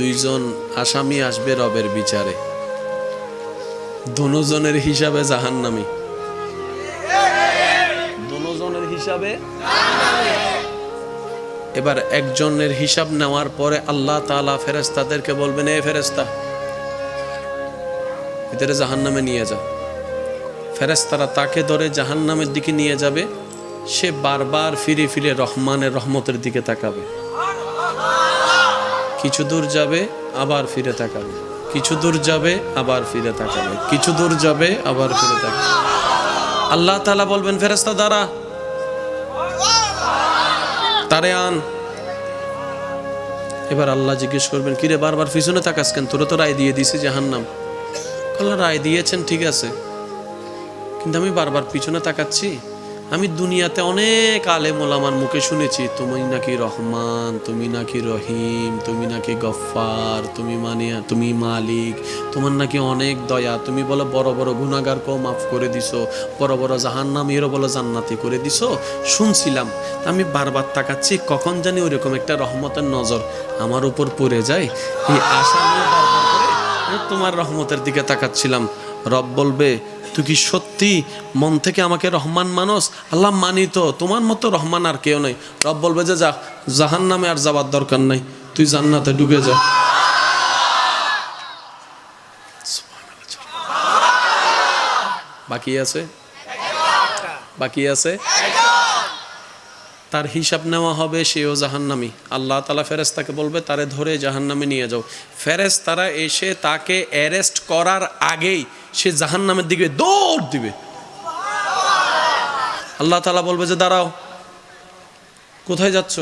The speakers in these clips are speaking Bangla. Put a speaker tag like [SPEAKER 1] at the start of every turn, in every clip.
[SPEAKER 1] দুইজন আসামি আসবে রবের বিচারে। দুজনের হিসাবে জাহান্নামি। দুজনের হিসাবে এবার একজনের হিসাব নেওয়ার পরে আল্লাহ তাআলা ফেরেশতাদেরকে বলবেন, এ ফেরেশতা, ভিতরে জাহান্নামে নিয়ে যা। ফেরেশতারা তাকে ধরে জাহান্নামের দিকে নিয়ে যাবে। সে বারবার ফিরে ফিরে রহমানের রহমতের দিকে তাকাবে। কিছু দূর যাবে, আবার ফিরে তাকাবে। কিছু দূর যাবে, আবার ফিরে তাকাবে। কিছু দূর যাবে, আবার ফিরে তাকাবে। আল্লাহ তালা বলবেন, ফেরেশতা দ্বারা তারে আন। এবার আল্লাহ জিজ্ঞেস করবেন, কিরে, বারবার পিছনে তাকাস কেন? তোরা তো রায় দিয়ে দিছি জাহান্নাম। আল্লাহ রায় দিয়েছেন, ঠিক আছে। কিন্তু আমি বারবার পিছনে তাকাচ্ছি। আমি দুনিয়াতে অনেক আলেম ওলামার মুখে শুনেছি, তুমি নাকি রহমান, তুমি নাকি রহিম, তুমি নাকি গফফার, তুমি মানে তুমি মালিক, তোমার নাকি অনেক দয়া, তুমি বলো বড় বড় গুণাগারকেও মাফ করে দিছো, বড় বড় জাহান্নামীরও বলো জান্নাতি করে দিছো? শুনছিলাম আমি বারবার তাকাচ্ছি, কখন জানি ওইরকম একটা রহমতের নজর আমার উপর পড়ে যায়, এই আশা নিয়ে বারবার করে তোমার রহমতের দিকে তাকাচ্ছিলাম। রব বলবে তুই কি সত্যি মন থেকে আমাকে রহমান মানুষ আল্লাহ মানি তো, তোমার মতো রহমান আর কেউ নেই। রব বলবে যে যা জাহান নামে আর যাবার দরকার নাই, তুই জান্নাতে ডুবে যা। বাকি আছে? বাকি আছে? তার হিসাব নেওয়া হবে, সেও জাহান্নামি। আল্লাহ তালা ফেরেস্তাকে বলবে, তারে ধরে জাহান্নামে নিয়ে যাও। ফেরেস তারা এসে তাকে অ্যারেস্ট করার আগেই সে জাহান্নামের দিকে দৌড় দিবে। আল্লাহ তালা বলবে যে, দাঁড়াও, কোথায় যাচ্ছ?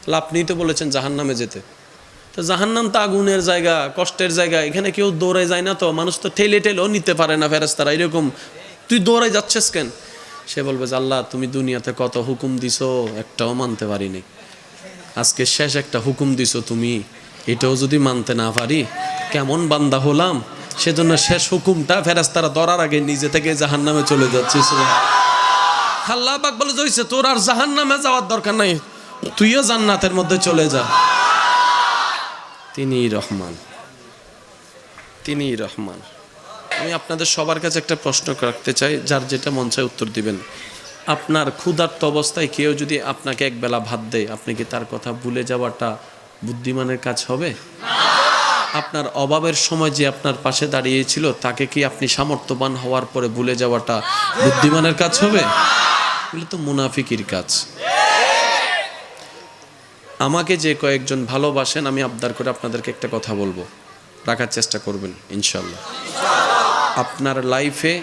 [SPEAKER 1] তাহলে আপনিই তো বলেছেন জাহান্নামে যেতে। তো জাহান্নাম তো আগুনের জায়গা, কষ্টের জায়গা, এখানে কেউ দৌড়ে যায় না তো, মানুষ তো ঠেলে ঠেলেও নিতে পারে না ফেরেস্তারা এরকম। তুই দৌড়ে যাচ্ছিস কেন? সে বলবে যে, আল্লাহ, তুমি দুনিয়াতে কত হুকুম দিছো, একটাও মানতে পারিনি। আজকে শেষ একটা হুকুম দিছো তুমি, এটাও যদি মানতে না পারি, কেমন বান্দা হলাম? সেজন্য শেষ হুকুমটা ফেরাস্তারা ধরার আগে নিজে থেকে জাহান নামে চলে যাচ্ছে। আল্লাহ পাক বলে জইছে তোর আর জাহান নামে যাওয়ার দরকার নাই, তুইও জান্নাতের মধ্যে চলে যা। তিনি রহমান। তিনি রহমান। আমি আপনাদের সবার কাছে একটা প্রশ্ন রাখতে চাই, যার যেটা মন চায় উত্তর দিবেন। আপনার ক্ষুধার্ত অবস্থায় কেউ যদি আপনাকে একবেলা ভাত দেয়, আপনি কি তার কথা ভুলে যাওয়াটা বুদ্ধিমানের কাজ হবে? আপনার অভাবের সময় যে আপনার পাশে দাঁড়িয়েছিল, তাকে কি আপনি সামর্থ্যবান হওয়ার পরে ভুলে যাওয়াটা বুদ্ধিমানের কাজ হবে? এগুলো তো মুনাফিকির কাজ। আমাকে যে কয়েকজন ভালোবাসেন, আমি আবদার করে আপনাদেরকে একটা কথা বলব। রাখার চেষ্টা করবেন ইনশাল্লাহ আপনার লাইফে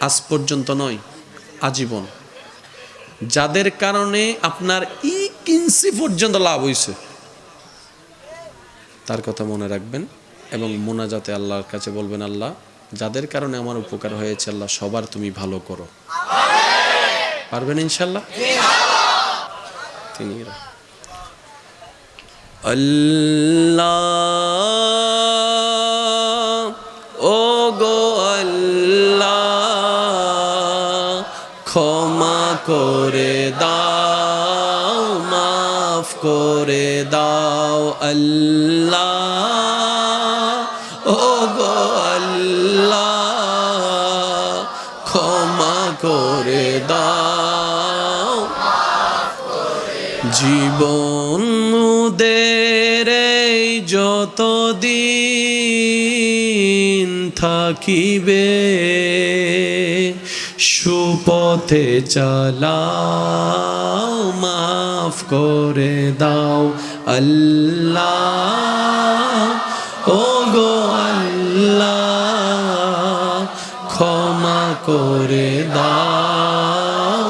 [SPEAKER 1] আজ পর্যন্ত নয়, আজীবন। যাদের কারণে আপনার ই কিঞ্চি পর্যন্ত লাভ হয়েছে তার কথা মনে রাখবেন এবং মোনাজাতে আল্লাহর কাছে বলবেন, আল্লাহ, যাদের কারণে আমার উপকার হয়েছে, আল্লাহ, সবার তুমি ভালো করো। পারবেন ইনশাল্লাহ তিনি আল্লাহ ও গো আল্লাহ, ক্ষমা করে দাও, মাফ করে দাও আল্লাহ। ও গো আল্লাহ, ক্ষমা করে দাও। জীবন থাকিবে, সুপথে চালাও, মাফ করে দাও আল্লাহ। ও গো আল্লাহ, ক্ষমা করে দাও।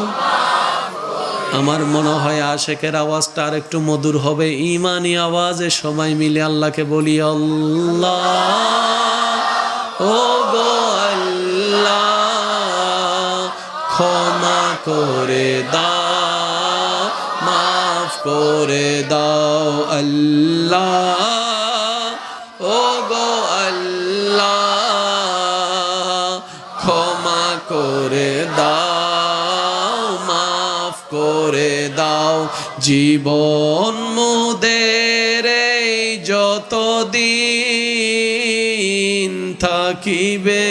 [SPEAKER 1] আমার মনে হয় আশেকের আওয়াজটা আর একটু মধুর হবে, ইমানি আওয়াজে সবাই মিলে আল্লাহকে বলি, আল্লাহ। ও আল্লাহ, ক্ষমা করে দাও, মাফ করে দাও আল্লাহ ও গো ক্ষমা করে দাও, মাফ করে দাও। জীবন মোদের যতদিন থাকিবে,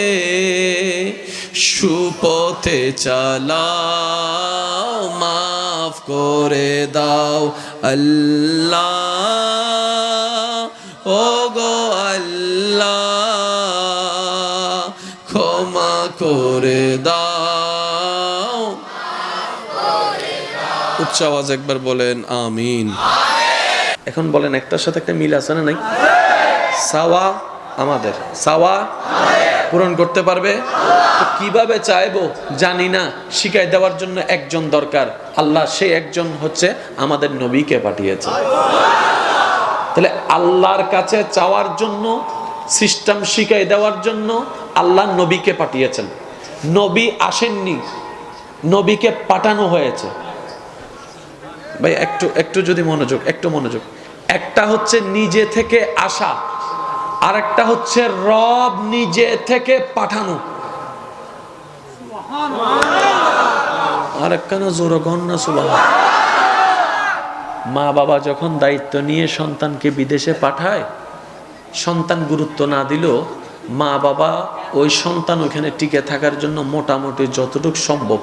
[SPEAKER 1] সুপথে চালাও, মাফ করে দাও আল্লাহ। ও গো আল্লাহ, ক্ষমা করে দাও। উচ্চ আওয়াজ একবার বলেন, আমিন। এখন বলেন, একটার সাথে একটা মিল আছে না নাই? সাওয়া আমাদের, সাওয়া পূরণ করতে পারবে? কীভাবে চাইব? জানি না। শিখাই দেওয়ার জন্য একজন দরকার। আল্লাহ সে একজন হচ্ছে আমাদের নবীকে পাঠিয়েছে। তাহলে আল্লাহর কাছে চাওয়ার জন্য, সিস্টেম শিখাই দেওয়ার জন্য আল্লাহ নবীকে পাঠিয়েছেন। নবী আসেননি। নবীকে পাঠানো হয়েছে। ভাই, একটু একটু যদি মনোযোগ, একটু মনোযোগ। একটা হচ্ছে নিজে থেকে আসা। আর একটা হচ্ছে রব নিজে থেকে পাঠানো। না সুবাহ মা বাবা যখন দায়িত্ব নিয়ে সন্তানকে বিদেশে পাঠায় সন্তান গুরুত্ব না দিলেও মা বাবা ওই সন্তান ওখানে টিকে থাকার জন্য মোটামুটি যতটুকু সম্ভব।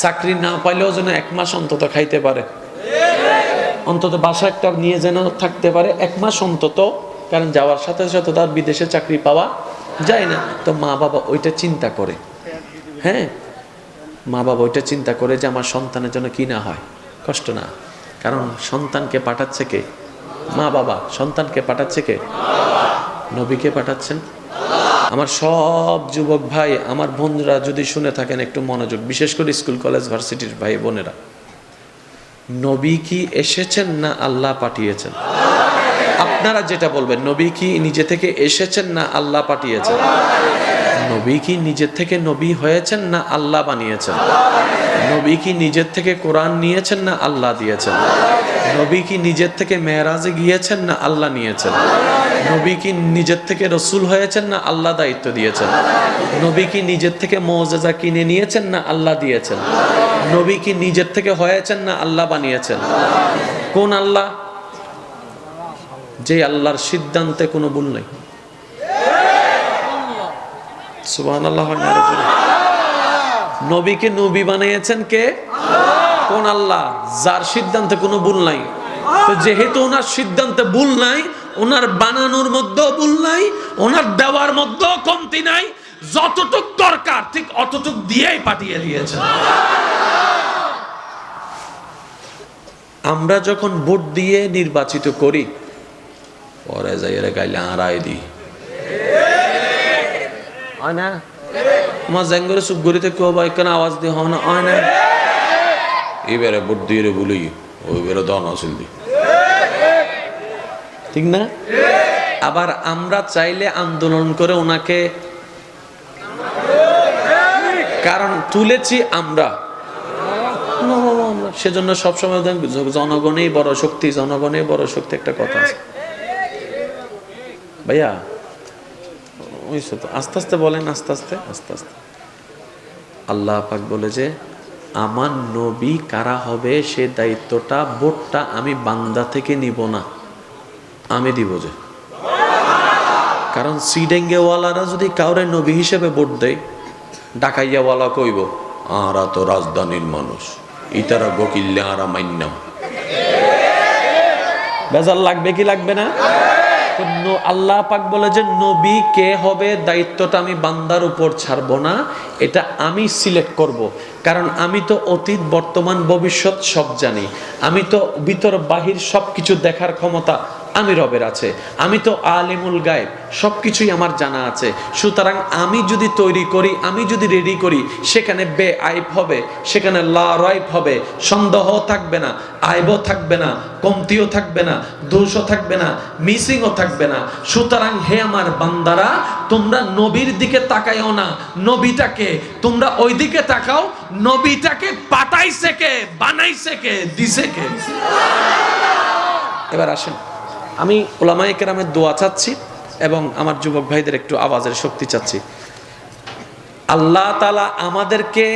[SPEAKER 1] চাকরি না পাইলেও যেন এক মাস অন্তত খাইতে পারে। অন্তত বাসা একটা নিয়ে যেন থাকতে পারে, এক মাস অন্তত, কারণ যাওয়ার সাথে সাথে তার বিদেশে চাকরি পাওয়া যায় না। তো মা বাবা ওইটা চিন্তা করে। হ্যাঁ? মা বাবা ওইটা চিন্তা করে যে আমার সন্তানের জন্য কি না হয়। কষ্ট না। কারণ সন্তানকে পাঠাচ্ছে কে? মা বাবা। সন্তানকে পাঠাচ্ছে কে? নবীকে পাঠাচ্ছেন? আমার সব যুবক ভাই, আমার বন্ধুরা যদি শুনে থাকেন একটু মনোযোগ, বিশেষ করে স্কুল, কলেজ, ভার্সিটির ভাই বোনেরা। নবী কি এসেছেন না আল্লাহ পাঠিয়েছেন? আপনারা যেটা বলবেন, নবী কি নিজে থেকে এসেছেন না আল্লাহ পাঠিয়েছেন? নবী কি নিজের থেকে নবী হয়েছেন না আল্লাহ বানিয়েছেন? নবী কি নিজের থেকে কোরআন নিয়েছেন না আল্লাহ দিয়েছেন? নবী কি নিজের থেকে মেয়েরাজে গিয়েছেন না আল্লাহ নিয়েছেন? নবী কি নিজের থেকে রসুল হয়েছেন না আল্লাহ দায়িত্ব দিয়েছেন? নবী কি নিজের থেকে মৌজাজা কিনে নিয়েছেন না আল্লাহ দিয়েছেন? নবী কি নিজের থেকে হয়েছেন না আল্লাহ বানিয়েছেন? কোন আল্লাহ? যে আল্লাহর সিদ্ধান্তে কোনো ভুল নেই। নবীকে নবী বানিয়েছেন কে? কোন আল্লাহ? যার সিদ্ধান্তে কোনো ভুল নাই। তো যেহেতু ওনার সিদ্ধান্তে ভুল নাই ওনার বানানোর মধ্যেও ভুল নাই, ওনার দেওয়ার মধ্যেও কমতি নাই, যতটুক দরকার, ঠিক অতটুক দিয়েই পাঠিয়ে দিয়েছেন। আমরা যখন ভোট দিয়ে নির্বাচিত করি, পরে যাই এরা গাইলে আড়াই দিই। হয় না? আমার কেউ বা এখানে আওয়াজ দিয়ে হয় না? হয় না? এবারে ভোট দিয়ে বলি ওই বেড়ে দন আসিল দি ঠিক না? আবার আমরা চাইলে আন্দোলন করে ওনাকে কারণ তুলেছি আমরা। সেজন্য সবসময় জনগণেই বড় শক্তি, জনগণেই বড় শক্তি একটা কথা আছে। ভাইয়া তো আস্তে আস্তে বলেন, আস্তে আস্তে আস্তে আস্তে। আল্লাহ পাক বলে যে, আমার নবী কারা হবে সে দায়িত্বটা, ভোটটা আমি বান্দা থেকে নিব না। আমি দিব যে। কারণ সিডেঙ্গেওয়ালারা যদি কাউরে নবী হিসেবে ভোট দেয়, ডাকাইয়াওয়ালা কইব, আরা তো রাজধানীর মানুষ, ইতারা গকিল্লে আরা মান্যাম বেজাল লাগবে কি লাগবে না? আল্লাহ পাক বলে যে, নবী কে হবে, দায়িত্বটা আমি বান্দার উপর ছাড়বো না, এটা আমি সিলেক্ট করব। কারণ আমি তো অতীত, বর্তমান, ভবিষ্যৎ সব জানি। আমি তো ভিতর বাহির সব কিছু দেখার ক্ষমতা আমি রবের আছে, আমি তো আলিমুল গায়েব সব কিছুই আমার জানা আছে। সুতরাং আমি যদি তৈরি করি, আমি যদি রেডি করি, সেখানে বে আইব হবে, সেখানে লা রাইব হবে, সন্দেহ থাকবে না, আইবও থাকবে না, কমতিও থাকবে না, দোষও থাকবে না, মিসিংও থাকবে না। সুতরাং হে আমার বান্দারা, তোমরা নবীর দিকে তাকাইও না, নবীটাকে, তোমরা ওই দিকে তাকাও, নবীটাকে পাঠাইছে কে, বানাইছে কে, দিছে কে? এবার আসেন। আমি ওলামায়ে কেরামের দোয়া চাচ্ছি এবং আমার যুবক ভাইদের একটু আওয়াজের শক্তি চাচ্ছি। আল্লাহ তালা আমাদেরকে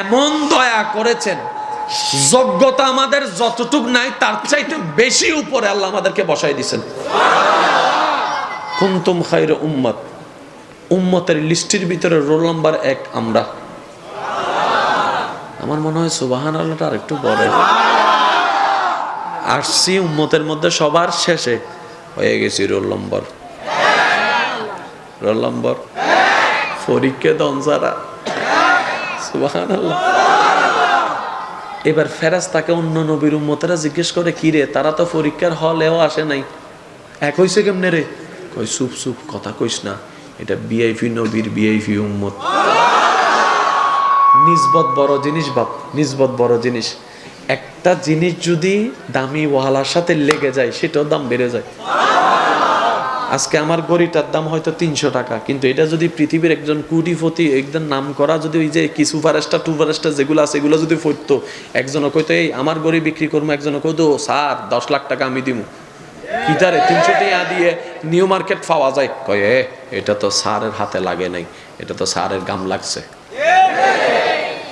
[SPEAKER 1] এমন দয়া করেছেন, যোগ্যতা আমাদের যতটুক নাই, তার চাইতে বেশি উপরে আল্লাহ আমাদেরকে বসাই দিছেন কুন্তুম খাইর উম্মত, উম্মতের লিস্টির ভিতরে রোল নাম্বার এক আমরা। আমার মনে হয় সুবাহান আল্লাহটা আর একটু বড়। আসছি উম্মতের মধ্যে সবার শেষে। হয়ে গেছি রোল নম্বর। Roll number. ফরিককে দনসারা এবার ফেরাজ তাকে অন্য নবীর উম্মতেরা জিজ্ঞেস করে, কি রে, তারা তো পরীক্ষার হলেও আসে নাই। এক হইছে কেমনে রে? কই সুপ সুপ কথা কইস না। এটা বিআইপি নবীর বিআইপি উম্মত। নিজবত বড় জিনিস বাপ নিজবত বড় জিনিস। একটা জিনিস যদি দামি ওয়ালার সাথে লেগে যায় সেটাও দাম বেড়ে যায়। আজকে আমার গড়িটার দাম হয়তো তিনশো টাকা কিন্তু এটা যদি পৃথিবীর একজন কুটিপতি একজন নাম করা যদি ওই যে কিছু ফারেস্টা টু ফারেস্টা যেগুলো আছে এগুলো যদি ফরতো একজনও কইতো এই আমার গড়ি বিক্রি করব একজনও কইতো স্যার দশ লাখ টাকা আমি দিমু। কিতারে তিনশো টাকা দিয়ে নিউ মার্কেট পাওয়া যায়? কয়ে এ এটা তো স্যারের হাতে লাগে নাই এটা তো স্যারের গাম লাগছে।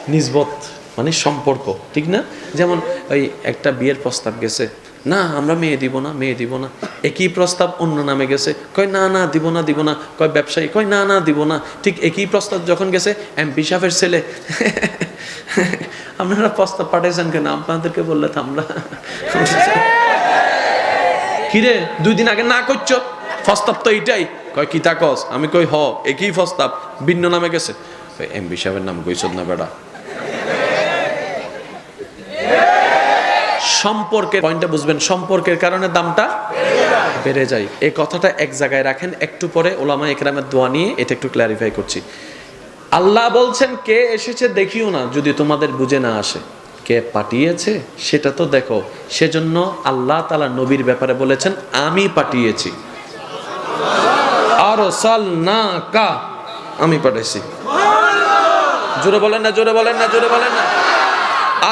[SPEAKER 1] নিজবত মানে সম্পর্ক, ঠিক না? যেমন ওই একটা বিয়ের প্রস্তাব গেছে, না, আমরা মেয়ে দিব না, মেয়ে দিব না। একই প্রস্তাব অন্য নামে গেছে, কয়, না না, দিব না দিব না। কয়, ব্যবসায়ী, কয়, না না, দিব না। ঠিক একই প্রস্তাব যখন গেছে এমপি সাহেবের ছেলে। আপনারা প্রস্তাব পাঠাইছেন কেন? আপনাদেরকে বললে তো আমরা কিরে দুই দিন আগে না করছ? প্রস্তাব তো এইটাই। কয়, কি তা কস? আমি কই, হ, একই প্রস্তাব, ভিন্ন নামে গেছে। এমপি সাহেবের নাম কইছ না বেড়া। সম্পর্কের পয়েন্টটা বুঝবেন, সম্পর্কের কারণে দামটা বেড়ে যায়। এই কথাটা এক জায়গায় রাখেন, একটু পরে ওলামা একরামের দোয়া নিয়ে এটা একটু ক্ল্যারিফাই করছি। আল্লাহ বলছেন, কে এসেছে দেখিও না যদি তোমাদের বুঝে না আসে। কে পাঠিয়েছে সেটা তো দেখো। সেজন্য আল্লাহ তালা নবীর ব্যাপারে বলেছেন, আমি পাঠিয়েছি। আর সাল না কা আমি পাঠাইছি। জোরে বলেন না, জোরে বলেন না, জোরে বলেন না।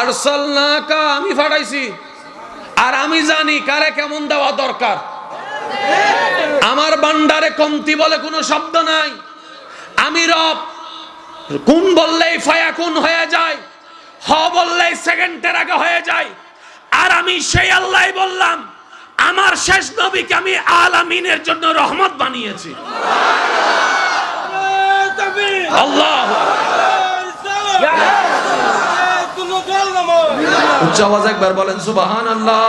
[SPEAKER 1] আরসাল না কা আমি পাঠাইছি আর আমি জানি কারে কেমন দেওয়া দরকার। আমার বান্ডারে কমতি বলে কোনো শব্দ নাই। আমি রব কোন বললেই ফায়া কোন হয়ে যায় হ বললেই সেকেন্ডের আগে হয়ে যায়। আর আমি সেই আল্লাহ বললাম আমার শেষ নবীকে আমি আলামিনের জন্য রহমত বানিয়েছি। আল্লাহ। উচ্চ আওয়াজ একবার বলেন সুবাহান আল্লাহ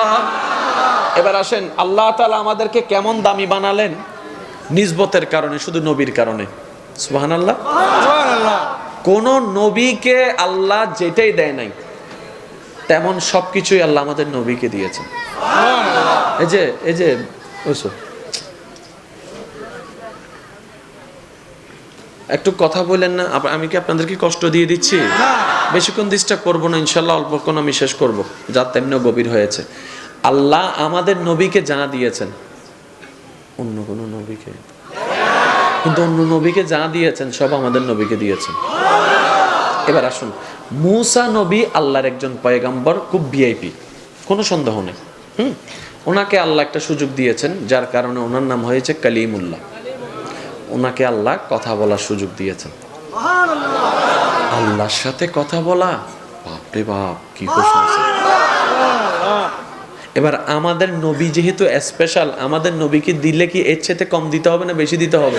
[SPEAKER 1] এবার আসেন আল্লাহ তাআলা আমাদেরকে কেমন দামি বানালেন? নিজবতের কারণে শুধু নবীর কারণে। সুবাহান আল্লাহ কোন নবীকে আল্লাহ যেটাই দেয় নাই তেমন সবকিছুই আল্লাহ আমাদের নবীকে দিয়েছেন। এই যে এই যে ওইসব একটু কথা বলেন না আমি কি আপনাদেরকে কষ্ট দিয়ে দিচ্ছি? বেশিক্ষণ ডিস্টার্ব করব না, ইনশাল্লাহ অল্পক্ষণ আমি শেষ করব। যা তেমনিও গভীর হয়েছে। আল্লাহ আমাদের নবীকে জানা দিয়েছেন। অন্য কোনো নবীকে। কিন্তু অন্য নবীকে যা দিয়েছেন, সব আমাদের নবীকে দিয়েছেন। এবার আসুন, মুসা নবী আল্লাহর একজন পয়গাম্বর, খুব ভিআইপি কোনো সন্দেহ নেই। হুম? ওনাকে আল্লাহ একটা সুযোগ দিয়েছেন, যার কারণে ওনার নাম হয়েছে কালিমুল্লাহ। ওনাকে আল্লাহ কথা বলার সুযোগ দিয়েছেন। আল্লাহর সাথে কথা বলা? বাপরে বাপ, কি প্রশ্ন এবার আমাদের নবী যেহেতু স্পেশাল আমাদের নবীকে দিলে কি এর চেয়ে কম দিতে হবে না বেশি দিতে হবে?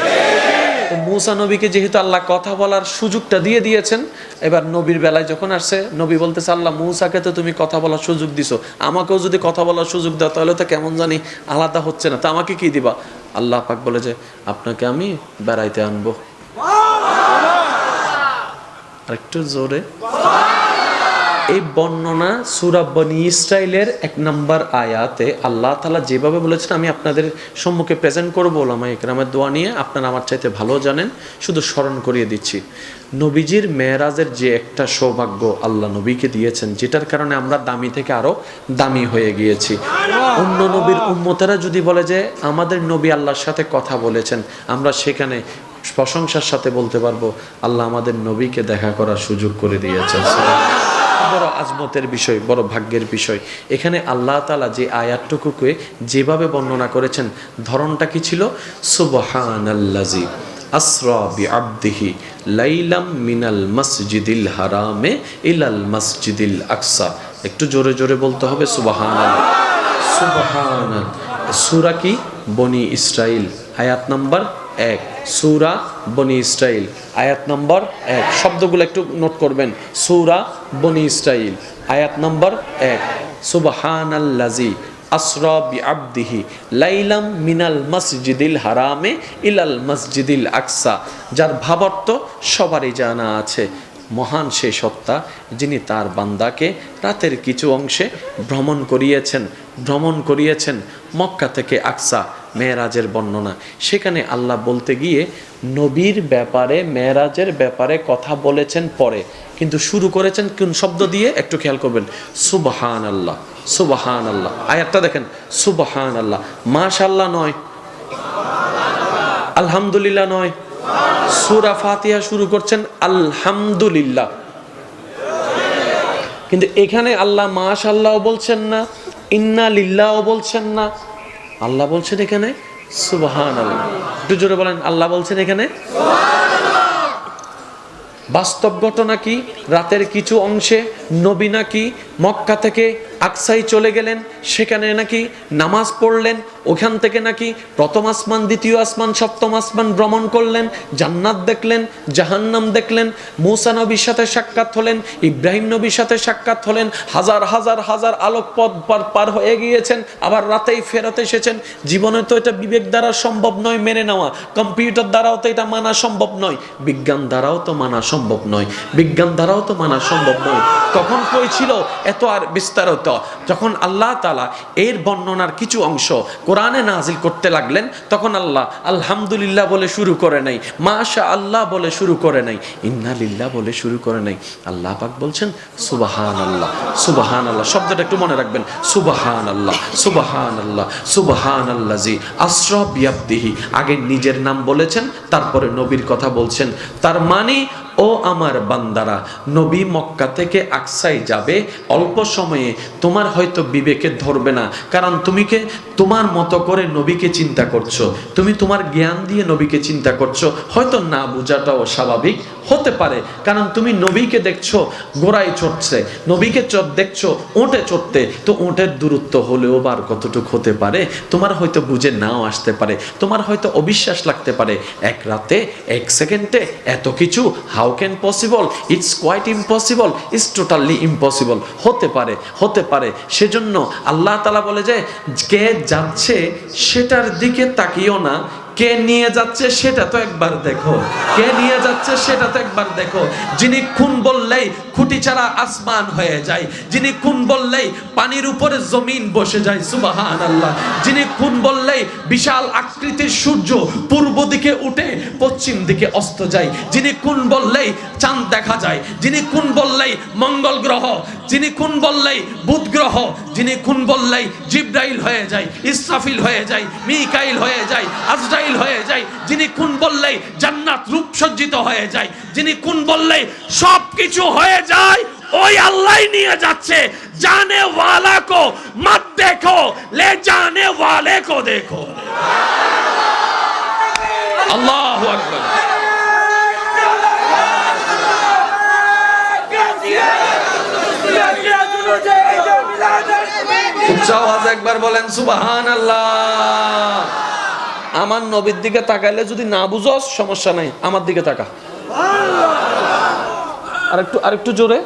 [SPEAKER 1] তো মুসা নবীকে যেহেতু আল্লাহ কথা বলার সুযোগটা দিয়ে দিয়েছেন, এবার নবীর বেলায় যখন আসছে, নবী বলতে আল্লাহ, মুসাকে তো তুমি কথা বলার সুযোগ দিছো। আমাকেও যদি কথা বলার সুযোগ দাও, তাহলে তো কেমন জানি আলাদা হচ্ছে না। তো আমাকে কি দিবা? আল্লাহ পাক বলে যে, আপনাকে আমি বেড়াইতে আনব। আরেকটু জোরে। এই বর্ণনা সুরাব্বানি ইসরায়েলের এক নম্বর আয়াতে আল্লাহ তালা যেভাবে বলেছেন, আমি আপনাদের সম্মুখে প্রেজেন্ট করব ওলামা ইকরামের দোয়া নিয়ে। আপনারা আমার চাইতে ভালো জানেন, শুধু স্মরণ করিয়ে দিচ্ছি। নবীজির মেয়েরাজের যে একটা সৌভাগ্য আল্লাহ নবীকে দিয়েছেন, যেটার কারণে আমরা দামি থেকে আরও দামি হয়ে গিয়েছি। অন্য নবীর উম্মতেরা যদি বলে যে, আমাদের নবী আল্লাহর সাথে কথা বলেছেন, আমরা সেখানে প্রশংসার সাথে বলতে পারব, আল্লাহ আমাদের নবীকে দেখা করার সুযোগ করে দিয়েছেন। বড় আজমতের বিষয়, বড় ভাগ্যের বিষয়। এখানে আল্লাহ তালা যে আয়াতটুকুকে যেভাবে বর্ণনা করেছেন ধরনটা কি ছিল? সুবহান আল্লাজি আসরা বি আব্দিহি লাইলাম মিনাল মসজিদিল হারামে ইলাল মসজিদিল আকসা। একটু জোরে জোরে বলতে হবে সুবাহান সুবাহান সুরা কি? বনি ইসরাইল আয়াত নাম্বার এক। সুরা বনি ইসরাইল আয়াত নম্বর এক। শব্দগুলো একটু নোট করবেন। সুরা বনি ইসরাইল আয়াত নম্বর এক। সুবাহান আল্লাজি আসরা বি আবদিহি লাইলাম মিনাল মসজিদিল হারামে ইলাল মসজিদিল আকসা। যার ভাবার্থ সবারই জানা আছে। মহান সে সত্তা যিনি তার বান্দাকে রাতের কিছু অংশে ভ্রমণ করিয়েছেন। ভ্রমণ করিয়েছেন মক্কা থেকে আকসা, মেয়েরাজের বর্ণনা। সেখানে আল্লাহ বলতে গিয়ে, নবীর ব্যাপারে, মেয়েরাজের ব্যাপারে কথা বলেছেন পরে। কিন্তু শুরু করেছেন কোন শব্দ দিয়ে? একটু খেয়াল করবেন। সুবাহান আল্লাহ সুবাহান আল্লাহ আয়াতটা দেখেন সুবহান আল্লাহ মাশাল্লাহ নয়। আলহামদুলিল্লাহ নয়। সুরা ফাতিহা শুরু করছেন, আলহামদুলিল্লাহ। কিন্তু এখানে আল্লাহ মাশ আল্লাহ বলছেন না। ইন্না লিল্লাও বলছেন না। আল্লাহ বলছেন এখানে? সুবহান আল্লাহ একটু জোরে বলেন, আল্লাহ বলছেন এখানে? বাস্তব ঘটনা কি? রাতের কিছু অংশে নবী নাকি মক্কা থেকে আকসাই চলে গেলেন, সেখানে নাকি নামাজ পড়লেন ওখান থেকে নাকি প্রথম আসমান, দ্বিতীয় আসমান, সপ্তম আসমান ভ্রমণ করলেন, জান্নাত দেখলেন, জাহান্নাম দেখলেন, মৌসা নবীর সাথে সাক্ষাৎ হলেন, ইব্রাহিম নবীর সাথে সাক্ষাৎ হলেন, হাজার হাজার হাজার আলোক পথ পার পার হয়ে গিয়েছেন, আবার রাতেই ফেরত এসেছেন। জীবনে তো এটা বিবেক দ্বারা সম্ভব নয় মেনে নেওয়া, কম্পিউটার দ্বারাও তো এটা মানা সম্ভব নয়, বিজ্ঞান দ্বারাও তো মানা সম্ভব নয়, বিজ্ঞান দ্বারাও তো মানা সম্ভব নয়। তখন কই ছিল? এত আর বিস্তারিত। যখন আল্লাহ তালা এর বর্ণনার কিছু অংশ কোরআনে নাজিল করতে লাগলেন, তখন আল্লাহ আলহামদুলিল্লাহ বলে শুরু করে নাই মাশা আল্লাহ বলে শুরু করে নাই ইন্না লিল্লাহ বলে শুরু করে নাই। আল্লাহ পাক বলছেন সুবাহান আল্লাহ সুবাহান আল্লাহ শব্দটা একটু মনে রাখবেন সুবাহান আল্লাহ সুবাহান আল্লাহ সুবাহান আল্লাহ জি আশ্রফ বিয়াব্দিহি আগে নিজের নাম বলেছেন, তারপরে নবীর কথা বলছেন। তার মানে ও আমার বান্দারা, নবী মক্কা থেকে আকসাই যাবে, অল্প সময়ে তোমার হয়তো বিবেকে ধরবে না। কারণ তুমি কে? তোমার মতো করে নবীকে চিন্তা করছ। তুমি তোমার জ্ঞান দিয়ে নবীকে চিন্তা করছ। হয়তো না বোঝাটাও স্বাভাবিক হতে পারে। কারণ তুমি নবীকে দেখছ, গোড়ায় চড়ছে। নবীকে দেখছ ওঁটে চড়তে। তো ওঁটের দূরত্ব হলেও বার কতটুক হতে পারে? তোমার হয়তো বুঝে নাও আসতে পারে। তোমার হয়তো অবিশ্বাস লাগতে পারে। এক রাতে, এক সেকেন্ডে এত কিছু how can possible it's quite impossible it's totally impossible হতে পারে হতে পারে। সেজন্য আল্লাহ তালা বলে যে, কে যাচ্ছে সেটার দিকে তাকিও না। কে নিয়ে যাচ্ছে সেটা তো একবার দেখো। কে নিয়ে যাচ্ছে সেটা তো একবার দেখো। যিনি খুন বললেই খুঁটি ছাড়া আসমান হয়ে যায়। যিনি খুন বললেই পানির উপরে জমিন বসে যায় সুবাহান আল্লাহ যিনি খুন বললেই বিশাল আকৃতির সূর্য পূর্ব দিকে উঠে পশ্চিম দিকে অস্ত যায়। যিনি খুন বললেই চাঁদ দেখা যায়। যিনি খুন বললেই মঙ্গল গ্রহ। যিনি খুন বললেই বুধ গ্রহ। যিনি খুন বললেই জিব্রাইল হয়ে যায়, ইসরাফিল হয়ে যায়, মিকাইল হয়ে যায়, আজরাইল হয়ে যায়, যিনি খুন বললেই জান্নাত রূপসজ্জিত হয়ে যায়, যিনি খুন বললেই সব কিছু হয়ে যায়, ওই আল্লাহ নিয়ে যাচ্ছে, জানে ওয়ালা কো, মত দেখো, লে জানে ওয়ালে কো দেখো। আল্লাহু আকবার। উচ্চ আওয়াজ একবার বলেন সুবাহান আল্লাহ আমার নবীর দিকে তাকাইলে যদি না বুঝস সমস্যা নাই। আমার দিকে তাকা। আর একটু আর একটু জোরে।